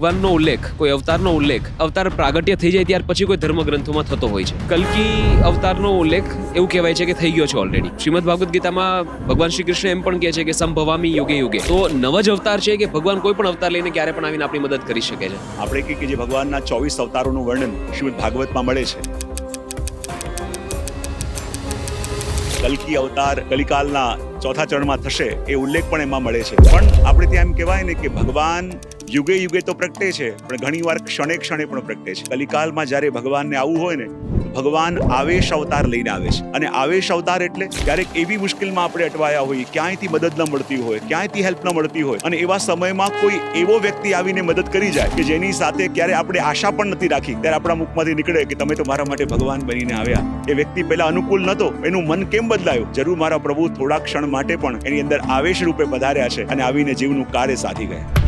ભગવાનનો ઉલ્લેખ, કોઈ અવતારનો ઉલ્લેખ, અવતાર પ્રાગટ્ય થઈ જાય ત્યાર પછી કોઈ ધર્મગ્રંથોમાં થતો હોય છે. કલ્કી અવતારનો ઉલ્લેખ એવું કહેવાય છે કે થઈ ગયો છે ઓલરેડી શ્રીમદ ભાગવત ગીતામાં ભગવાન શ્રી કૃષ્ણ એમ પણ કહે છે કે સંભવામી યુગે યુગે. તો નવ જ અવતાર છે કે ભગવાન કોઈ પણ અવતાર લઈને ક્યારે પણ આવીને આપણી મદદ કરી શકે છે? આપણે કહીએ કે જે ભગવાનના ચોવીસ અવતારોનું વર્ણન શ્રીમદ ભાગવતમાં મળે છે. કલ્કી અવતાર કલિકાલના ચોથા ચરણમાં થશે એ ઉલ્લેખ પણ એમાં મળે છે. પણ આપણે ત્યાં એમ કહેવાય ને કે ભગવાન યુગે યુગે તો પ્રગટે છે, પણ ઘણીવાર ક્ષણે ક્ષણે પણ પ્રગટે છે. કલિકાલમાં જ્યારે ભગવાનને આવવું હોય ને, ભગવાન આવેશ અવતાર લઈને આવે છે. અને આવેશ અવતાર એટલે ક્યારેક એવી મુશ્કેલમાં આપણે અટવાયા હોઈએ, ક્યાંયથી મદદ ન મળતી હોય, ક્યાંયથી હેલ્પ ન મળતી હોય. અને એવા સમયમાં કોઈ એવો વ્યક્તિ આવીને મદદ કરી જાય કે જેની સાથે ક્યારે આપણે આશા પણ નથી રાખી. ત્યારે આપણા મુખમાંથી નીકળે કે તમે તો મારા માટે ભગવાન બનીને આવ્યા. એ વ્યક્તિ પહેલા અનુકૂળ નહોતો, એનું મન કેમ બદલાયું? જરૂર મારા પ્રભુ થોડા ક્ષણ માટે પણ એની અંદર આવેશ રૂપે પધાર્યા છે અને આવીને જીવનું કાર્ય સાધી ગયા.